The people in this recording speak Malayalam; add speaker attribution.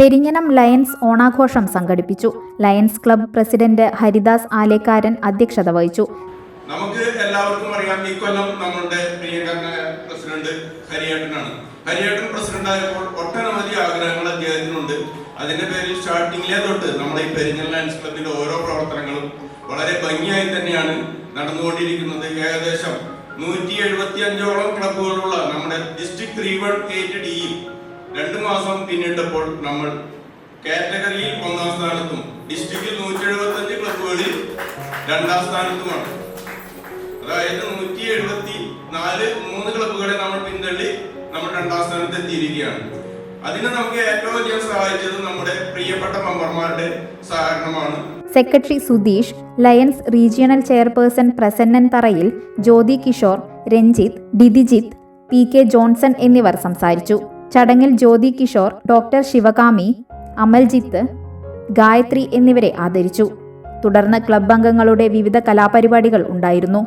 Speaker 1: പെരിഞ്ഞനം ലയൺസ് ഓണാഘോഷം സംഘടിപ്പിച്ചു. Lions club president Haridas Alekkaran അധ്യക്ഷത വഹിച്ചു.
Speaker 2: നമുക്ക് എല്ലാവർക്കും അറിയാം ഈ കൊല്ലം നമ്മളുടെ പ്രസിഡന്റ് ഹരിയേട്ടനാണ്. ഹരിയേട്ടൻ പ്രസിഡന്റ് ആയപ്പോൾ ഒട്ടനവധി ആഗ്രഹങ്ങൾ അദ്ദേഹത്തിനുണ്ട്. അതിന്റെ പേരിൽ സ്റ്റാർട്ടിങ്ങിലെ തൊട്ട് നമ്മുടെ ഈ പെരിഞ്ഞൽ ലയൺസ് ക്ലബിന്റെ ഓരോ പ്രവർത്തനങ്ങളും വളരെ ഭംഗിയായി തന്നെയാണ് നടന്നുകൊണ്ടിരിക്കുന്നത്. ഏകദേശം നൂറ്റി എഴുപത്തി അഞ്ചോളം ക്ലബുകളുള്ള നമ്മുടെ ഡിസ്ട്രിക്ട് ത്രീ വൺ എയ്റ്റ് ഡിയിൽ രണ്ടു മാസം പിന്നിട്ടപ്പോൾ നമ്മൾ കാറ്റഗറിയിൽ ഒന്നാം സ്ഥാനത്തും ഡിസ്ട്രിക്റ്റിൽ നൂറ്റി എഴുപത്തി അഞ്ച് ക്ലബുകളിൽ രണ്ടാം സ്ഥാനത്തുമാണ്. അതായത് നൂറ്റി എഴുപത്തി നാല് മൂന്ന് ക്ലബുകളെ നമ്മൾ പിന്തള്ളി നമ്മൾ രണ്ടാം സ്ഥാനത്ത് എത്തിയിരിക്കുകയാണ്. അതിന് നമുക്ക് ഏറ്റവും അധികം സഹായിച്ചത് നമ്മുടെ പ്രിയപ്പെട്ട മെമ്പർമാരുടെ സഹകരണമാണ്.
Speaker 1: Secretary Sudheesh Lions regional chairperson Prasannan Tharayil Jyothi Kishore Ranjith Dithijith P K Johnson എന്നിവർ സംസാരിച്ചു. ചടങ്ങിൽ ജ്യോതി കിഷോർ ഡോക്ടർ ശിവകാമി അമൽജിത്ത് ഗായത്രി എന്നിവരെ ആദരിച്ചു. തുടർന്ന് ക്ലബ് അംഗങ്ങളുടെ വിവിധ കലാപരിപാടികൾ ഉണ്ടായിരുന്നു.